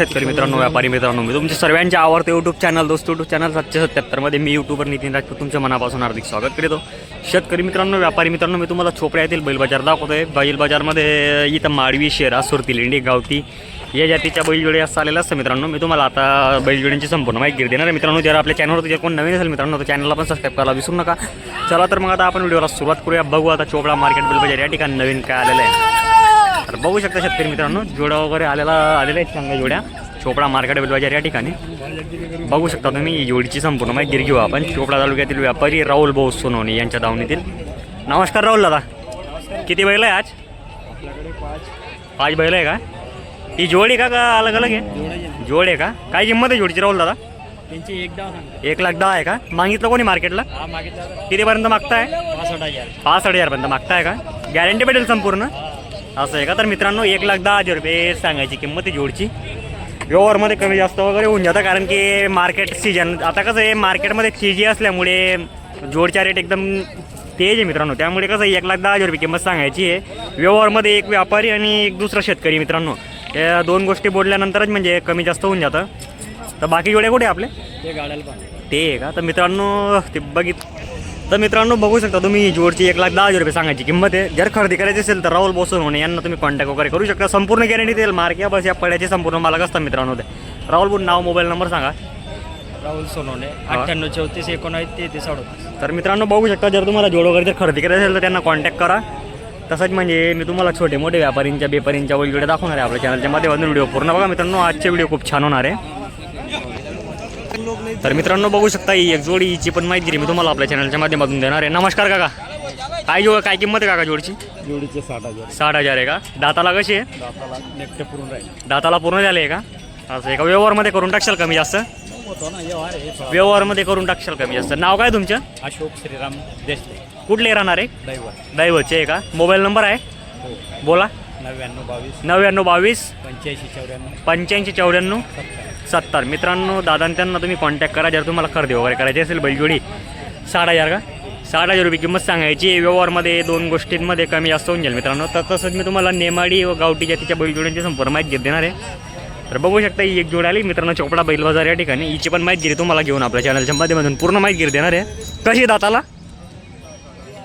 शेतकरी मित्रांनो व्यापारी मित्रांनो मी तुमच्या सर्वांचे आवडते यूट्यूब चॅनल दोस्त यूट्यूब चॅनल सातशे सत्याहत्तरमध्ये मी यूट्यूबर नितीन राजपूत तुमच्या मनापासून हार्दिक स्वागत करतो. शेतकरी मित्रांनो व्यापारी मित्रांनो मी तुम्हाला चोपड्या येथील बैल बाजार दाखवतोय. बैल बाजारमध्ये इथं माडवी शेरा सुरती लेंडी गावती या जातीच्या बैलजोडी असं आलेलं असतं मित्रांनो. मी तुम्हाला आता बैलजोडींची संपूर्ण माहिती देणार आहे. मित्रांनो जर आपल्या चॅनलवर जर कोण नवीन असेल मित्रांनो तर चॅनलला पण सबस्क्राईब करायला विसरू नका. चला तर मग आता आपण व्हिडिओला सुरुवात करूया. बघू आता चोपडा मार्केट बैल बाजार या ठिकाणी नवीन काय आलेलं आहे. तर बघू शकता शेतकरी मित्रांनो जोड्या वगैरे आलेला आलेल्या आहेत चांगल्या जोड्या. चोपडा मार्केट बेलबाजार या ठिकाणी. बघू शकता तुम्ही जोडीची संपूर्ण माहिती घेऊ आपण. चोपडा तालुक्यातील व्यापारी राहुल भाऊ सोनवणे यांच्या दावणीतील. नमस्कार राहुल दादा. किती बैल आहे आज? पाच बैल आहे का? ही जोड का का अलग अलग आहे? जोड आहे का? काय किंमत आहे जोडीची राहुल दादा? त्यांची एक सांगा. एक लाख दहा आहे का? मागितलं कोणी मार्केटला? कितीपर्यंत मागताय? पासष्ट हजार. पाच हजारपर्यंत मागताय का? गॅरंटी भेटेल संपूर्ण? असं आहे का? तर मित्रांनो एक लाख दहा हजार रुपये सांगायची किंमत आहे जोडची. व्यवहारमध्ये कमी जास्त वगैरे होऊन जातं कारण की मार्केट सीजन आता कसं आहे मार्केटमध्ये सीजी असल्यामुळे जोडच्या रेट एकदम तेज आहे मित्रांनो. त्यामुळे कसं आहे, एक लाख दहा हजार रुपये किंमत सांगायची आहे. व्यवहारमध्ये एक व्यापारी आणि एक दुसरा शेतकरी मित्रांनो. या दोन गोष्टी बोलल्यानंतरच म्हणजे कमी जास्त होऊन जातं. तर बाकी जोड्या कुठे आपले? ते गाड्याला ते आहे का? तर मित्रांनो ते बघित तर मित्रांनो बघू शकता तुम्ही जोडची एक लाख दहा हजार रुपये सांगायची किंमत आहे. जर खरेदी करायची असेल तर राहुल बोसून होणे यांना तुम्ही कॉन्टॅक्ट वगैरे करू शकता. संपूर्ण गॅरंटी देईल. मार्क या बस या पड्याचे संपूर्ण मालक असतात मित्रांनो ते. राहुल बोल नाव मोबाईल नंबर सांगा. राहुल सोनवणे अठ्ठ्याण्णव चौतीस एकोणावीस तेहतीस अडतीस. तर मित्रांनो बघू शकता जर तुम्हाला जोड वगैरे जर खरेदी करायची असेल तर त्यांना कॉन्टॅक्ट करा. तसंच म्हणजे मी तुम्हाला छोटे मोठे व्यापारींच्या बेपारींच्या वगैरे दाखवणार आहे आपल्या चॅनलच्या माध्यमातून. व्हिडिओ पूर्ण बघा मित्रांनो. आजचे व्हिडिओ खूप छान होणार आहे. तर मित्रांनो बघू शकता ही एक जोडी हिची पण माहिती दिली मी तुम्हाला आपल्या चॅनलच्या माध्यमातून देणार आहे. नमस्कार काका. काय जो काय किंमत आहे काका जोडची? जोडीचे साठ हजार. साठ हजार आहे का? दाताला कशी आहे? दाताला नेकटे पुरून राहील. दाताला पूर्ण झाले आहे का? असं आहे का? व्यवहारमध्ये करून टाकशाल कमी जास्त? होतो ना व्यवहार आहे. व्यवहारमध्ये करून टाकशाल कमी जास्त. नाव काय तुमचं? अशोक श्रीराम देशले. कुठले राहणार आहे? ड्रायव्हर दैवतचे आहे का? मोबाईल नंबर आहे? हो. बोला. नव्याण्णव बावीस. नव्याण्णव बावीस. पंच्याऐंशी चौऱ्याण्णव. पंच्याऐंशी चौऱ्याण्णव. सत्तर. सत्तर. मित्रांनो दादा त्यांना तुम्ही कॉन्टॅक्ट करा जर तुम्हाला खरेदी वगैरे करायची असेल बैलजोडी. साठ हजार का? साठ हजार रुपये किंमत सांगायची. व्यवहारमध्ये दोन गोष्टींमध्ये कमी जास्त होऊन जाईल मित्रांनो. तर तसंच मी तुम्हाला नेमाडी व गावठी जातीच्या बैलजोड्यांची संपूर्ण माहिती घेत देणार आहे. तर बघू शकता ही एक जोड आली. मित्रांनो चोपडा बैल बाजार या ठिकाणी. हिची पण माहिती दिली तुम्हाला घेऊन आपल्या चॅनलच्या माध्यमातून पूर्ण माहिती देणार आहे. कशी दाताला?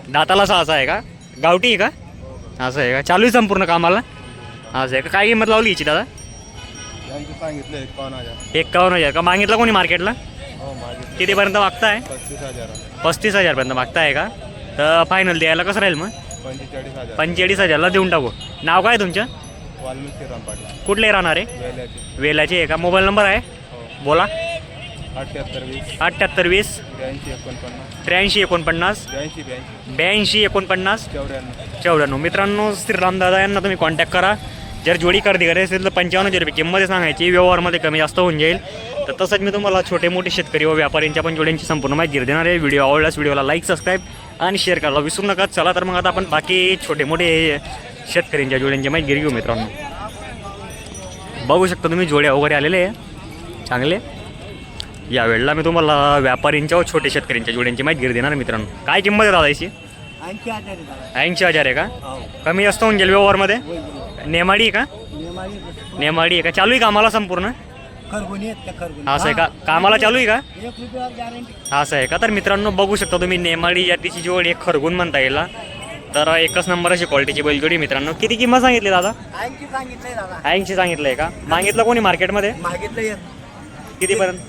दाताला सहा आहे का? गावठी आहे का? असं आहे का? चालू आहे संपूर्ण कामाला? असं आहे का? काय किंमत लावली हिची दादा? यांचे सांगितलं एकावन्न हजार. एकावन्न हजार. का मागितलं कोणी मार्केटला? हो कितीपर्यंत मागताय? पस्तीस हजार. पस्तीस हजारपर्यंत मागताय का? तर फायनल द्यायला कसं राहील मग? पंचेचाळीस हजार. पंचेचाळीस हजारला देऊन टाकू. नाव काय तुमचं? वाल्मिक श्रीराम पाटील कुठले राहणार आहे? वेल्याचे वेलाचे आहे का? मोबाईल नंबर आहे? हो. बोला. अठ्ठ्याहत्तर वीस. अठ्ठ्याहत्तर वीस. ब्याऐंशी एकोणपन्नास. त्र्याऐंशी एकोणपन्नास. ब्याऐंशी ब्याऐंशी. ब्याऐंशी एकोणपन्नास. चौऱ्याण्णव. चौऱ्याण्णव. मित्रांनो श्रीरामदादा यांना तुम्ही कॉन्टॅक्ट करा. जर जोडी खरेदी करायची असेल तर पंचावन्न हजार रुपये किंमत सांगायची व्यवहारमध्ये कमी जास्त होऊन जाईल. तर तसंच मी तुम्हाला छोटे मोठे शेतकरी व व्यापाऱ्यांच्या पण जोड्यांची संपूर्ण माहिती देणार आहे. व्हिडिओ आवडल्यास व्हिडिओला लाईक सबस्क्राईब आणि शेअर करायला विसरू नका. चला तर मग आता आपण बाकी छोटे मोठे शेतकऱ्यांच्या जोड्यांची माहिती घेऊ मित्रांनो. बघू शकता तुम्ही जोड्या वगैरे आलेले आहे. चांगले. यावेळेला मी तुम्हाला व्यापाऱ्यांच्या व छोटे शेतकऱ्यांच्या जोड्यांची माहिती घेऊ देणार मित्रांनो. काय किंमत आहे दादा याची? ऐंशी हजार आहे का? हो. कमी जास्त होऊन गेल व्यवहारमध्ये? नेमाडी आहे का? नेमाडी आहे. का? चालू आहे कामाला संपूर्ण? खरगुनी आहेत त्या खरगुनी. असं आहे का? कामाला चालू आहे का? एक रुपयावर गॅरंटी असं आहे का? तर मित्रांनो बघू शकता तुम्ही नेमाडी जातीची जोड एक खरगून म्हणता येईल तर एकच नंबर अशी क्वालिटीची बैलजोडी मित्रांनो. किती किंमत सांगितली दादा? ऐंशी सांगितलंय दादा. ऐंशी सांगितलंय का? मागितलं कोणी मार्केटमध्ये? मागितलं एक कितीपर्यंत?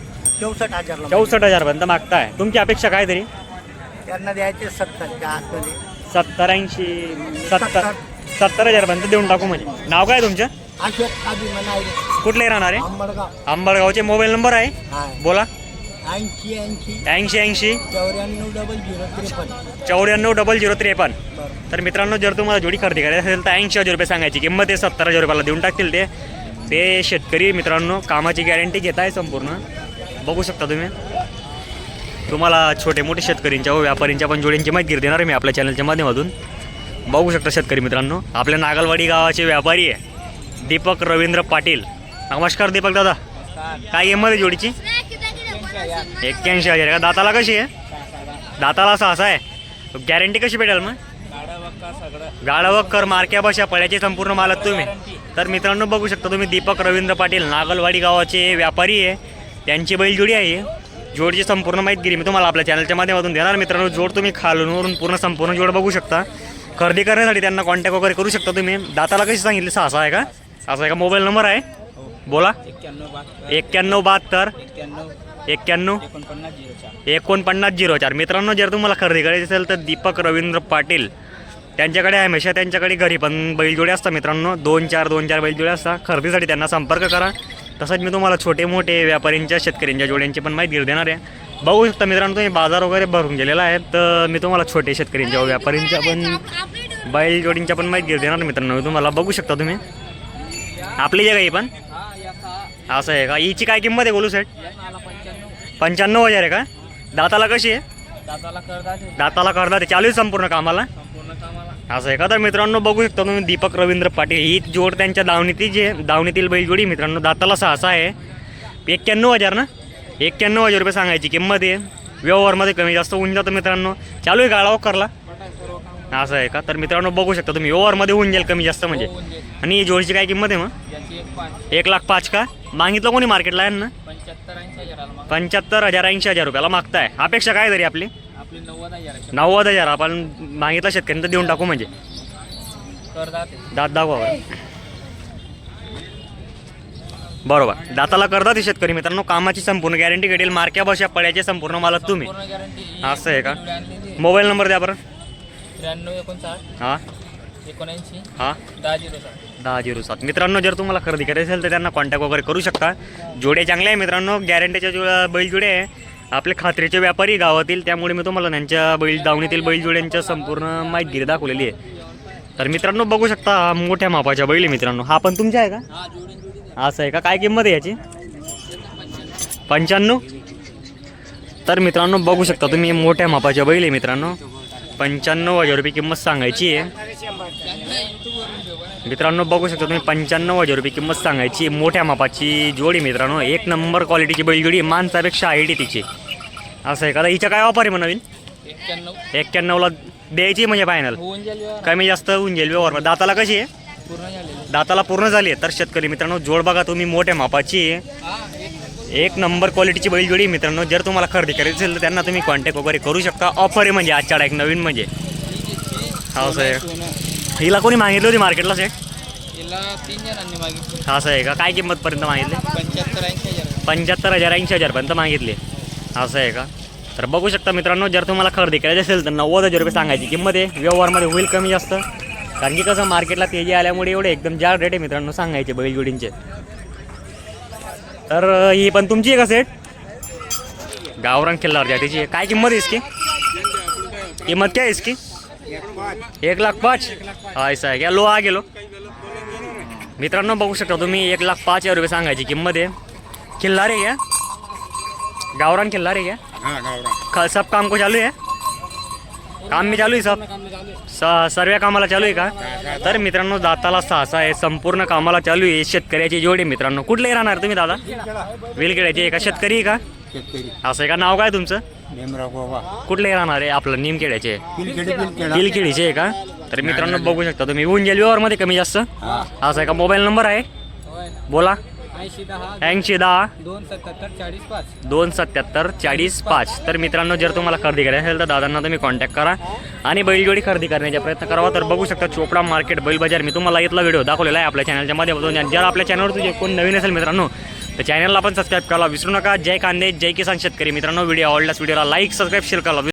चौसष्ट हजारला चौसष्ट हजारपर्यंत मागताय. तुमची अपेक्षा काय तरी? त्यांना द्यायचे सत्तरच्या आतमध्ये सत्तर ऐंशी सत्तर. सत्तर हजारपर्यंत देऊन टाकू म्हणजे नाव काय तुमचं? अशोक कुठले राहणार आहे? आंबडगाव अंबरगावचे मोबाईल नंबर आहे? बोला. ऐंशी ऐंशी. ऐंशी ऐंशी. चौऱ्याण्णव डबल झिरो त्रेपन्न. चौऱ्याण्णव डबल झिरो त्रेपन्न. बरं. तर मित्रांनो जर तुम्हाला जोडी खरेदी करायची असेल तर ऐंशी हजार रुपये सांगायची. किंमत आहे सत्तर हजार रुपयाला देऊन टाकतील ते. ते शेतकरी मित्रांनो कामाची गॅरंटी घेत आहे संपूर्ण. बघू शकता तुम्ही. तुम्हाला छोटे मोठे शेतकऱ्यांच्या व व्यापाऱ्यांच्या पण जोड्यांची माहिती देणार आहे मी आपल्या चॅनलच्या माध्यमातून. बघू शकता शेतकरी मित्रांनो. आपल्या नागलवाडी गावाचे व्यापारी आहे दीपक रवींद्र पाटील. नमस्कार दीपक दादा. काय किंमत आहे जोडीची? एक्क्याऐंशी हजार आहे का? दाताला कशी आहे? दाताला असं असा आहे. गॅरंटी कशी भेटेल मग? गाडा मार्क्या भाषा बशा पळ्याचे संपूर्ण मालक तुम्ही. तर मित्रांनो बघू शकता तुम्ही दीपक रवींद्र पाटील नागलवाडी गावाचे व्यापारी आहे. त्यांची बैल जोडी आहे जोडची संपूर्ण माहितीगिरी मी तुम्हाला आपल्या चॅनलच्या माध्यमातून देणार. मित्रांनो जोड तुम्ही खालून वरून पूर्ण संपूर्ण जोड बघू शकता. खरेदी करण्यासाठी त्यांना कॉन्टॅक्ट वगैरे करू शकता तुम्ही. दाताला कशी सांगितली? सहा सहा आहे का? असा आहे का? मोबाईल नंबर आहे? बोला. एक्क्याण्णव बहात्तर. एक्क्याण्णव. एकोणपन्नास झिरो चार. मित्रांनो जर तुम्हाला खरेदी करायची असेल तर दीपक रवींद्र पाटील. त्यांच्याकडे हमेशा. त्यांच्याकडे घरी पण बैलजोडे असतात मित्रांनो. दोन चार दोन चार बैलजोडे असतात. खरेदीसाठी त्यांना संपर्क करा. तसंच मी तुम्हाला छोटे मोठे व्यापाऱ्यांच्या शेतकऱ्यांच्या जोड्यांची पण माहिती देणार आहे. बघू शकता मित्रांनो तुम्ही बाजार वगैरे भरून गेलेला आहे तर मी तुम्हाला छोटे शेतकऱ्यांच्या व व्यापाऱ्यांच्या पण बैलजोडींच्या पण माहिती देणार मित्रांनो तुम्हाला बघू शकता तुम्ही. आपली जे काही पण? असं आहे का? हिची काय किंमत आहे बोलू सेट पंच्याण्णव हजार आहे का? दाताला कशी आहे? दाताला करता ते चालू आहे संपूर्ण कामाला? संपूर्ण कामाला असं आहे का? तर मित्रांनो बघू शकता तुम्ही दीपक रवींद्र पाटील. ही जोड त्यांच्या दावणीतील जे दावणीतील बैलजोडी मित्रांनो दाताला सहासा आहे. एक्क्याण्णव हजार ना? एक्क्याण्णव हजार रुपये सांगायची किंमत आहे. व्यवहारमध्ये कमी जास्त होऊन जातं मित्रांनो. चालू आहे गाळा करला. असं आहे का? तर मित्रांनो बघू शकता तुम्ही व्यवहारमध्ये होऊन जाईल कमी जास्त म्हणजे. आणि ही जोडीची काय किंमत आहे मग? एक लाख पाच का? मागितलं कोणी मार्केटला आहे ना पंच्याहत्तर हजार ऐंशी हजार रुपयाला मागताय. अपेक्षा काय तरी आपली? नव्वद हजार. आपण मागितला शेतकऱ्यांना देऊन टाकू म्हणजे. दात. दाखवा. बरोबर. दाताला करतात हे शेतकरी मित्रांनो कामाची संपूर्ण गॅरंटी भेटेल मार्क्या बशा पड्याचे संपूर्ण मालक तुम्ही. असं आहे का? मोबाईल नंबर द्या बरं. त्र्याण्णव एकोणसाठ. हां. एकोणऐंशी. हां. दहा झिरो साठ दहा झिरो सात. मित्रांनो जर तुम्हाला खरेदी करायची असेल तर त्यांना कॉन्टॅक्ट वगैरे करू शकता. जोडे चांगले आहे मित्रांनो गॅरंटीच्या जो बैलजोडे आहे आपले खात्रीचे व्यापारी गावातील त्यामुळे मी तुम्हाला त्यांच्या बैल दावणीतील बैलजोड्यांच्या संपूर्ण माहिती दाखवलेली आहे. तर मित्रांनो बघू शकता हा मोठ्या मापाच्या बैल आहे मित्रांनो. हा पण तुमच्या आहे का? असं आहे का? काय किंमत आहे याची? पंच्याण्णव? तर मित्रांनो बघू शकता तुम्ही मोठ्या मापाच्या बैल आहे मित्रांनो. पंच्याण्णव हजार रुपये किंमत सांगायची आहे. मित्रांनो बघू शकता तुम्ही पंच्याण्णव हजार रुपये किंमत सांगायची. मोठ्या मापाची जोडी मित्रांनो. एक नंबर क्वालिटीची बैलजोडी आहे. माणसापेक्षा आयडी तिची. असं आहे का? हिच्या काय ऑफर आहे एक्क्याण्णव. एक्क्याण्णवला द्यायची म्हणजे फायनल. कमी जास्त होऊन जाईल व्यवहार. दाताला कशी आहे? दाताला पूर्ण झाली आहे. तर शेतकरी मित्रांनो जोड बघा तुम्ही मोठ्या मापाची. हा एक नंबर. क्वालिटीची बैलजोडी आहे मित्रांनो. जर तुम्हाला खरेदी करायची असेल तर त्यांना तुम्ही कॉन्टॅक्ट वगैरे करू शकता. ऑफर आहे म्हणजे आजच्या एक नवीन म्हणजे. हा असं आहे. सोनं हिला कोणी मागितली होती मार्केटला सेट असं आहे का? काय किंमतपर्यंत मागितले? पंच्याहत्तर ऐंशी हजार. पंच्याहत्तर हजार ऐंशी हजारपर्यंत मागितले. असं आहे का? तर बघू शकता मित्रांनो जर तुम्हाला खरेदी करायची असेल तर नव्वद हजार रुपये सांगायची किंमत आहे. व्यवहारमध्ये होईल कमी जास्त. कारण की कसं मार्केटला तेजी आल्यामुळे एवढे एकदम जाड रेट आहे मित्रांनो सांगायचे बैलजोडींचे तर ही पण तुमची आहे का सेट गावरान किल्लावर जातीची आहे. काय किंमत आहे इसकी? किंमत क्या इसकी? एक लाख पाच? ऐसा आहे क्या लो आ गेलो. मित्रांनो बघू शकता तुम्ही एक लाख पाच हजार रुपये सांगायची किंमत आहे. खिल्लार है क्या गावरान हाँ गावरा ख- सब काम को चालू है काम मी चालू आहे सब स सर्व कामाला चालू आहे का? तर मित्रांनो दाताला सहासा आहे. संपूर्ण कामाला चालू आहे. शेतकऱ्याची जोडी मित्रांनो. कुठले राहणार तुम्ही दादा? वेलखेड्याचे आहे का शेतकरी आहे का? शेतकरी. असं आहे का? नाव काय तुमचं? कुठले राहणार आहे आपलं निमखेड्याचे? निलखेडीचे आहे का? तर मित्रांनो बघू शकता तुम्ही. होऊन जाईल व्यवहारमध्ये कमी जास्त. असं आहे का? मोबाईल नंबर आहे? बोला. ऐंशी दहा ऐंशी दहा दोन सत्याहत्तर चाळीस पाच. दोन सत्याहत्तर चाळीस पाच. तर मित्रांनो जर तुम्हाला खरेदी करायची असेल तर दादांना तुम्ही कॉन्टॅक्ट करा आणि बैलजोडी खरेदी करण्याचा प्रयत्न करावा. तर बघू शकता चोपडा मार्केट बैल बाजार. मी तुम्हाला इथला व्हिडिओ दाखवलेला आहे आपल्या चॅनलच्या माध्यमातून. जर आपल्या चॅनलवर तुझे कोण नवीन असेल मित्रांनो तर चॅनलला पण सबस्क्राईब करा विसरू नका. जय कांदे जय किसान शेतकरी. मित्रांनो व्हिडिओ आवडल्यास व्हिडिओला लाईक सबस्क्राईब शेअर करा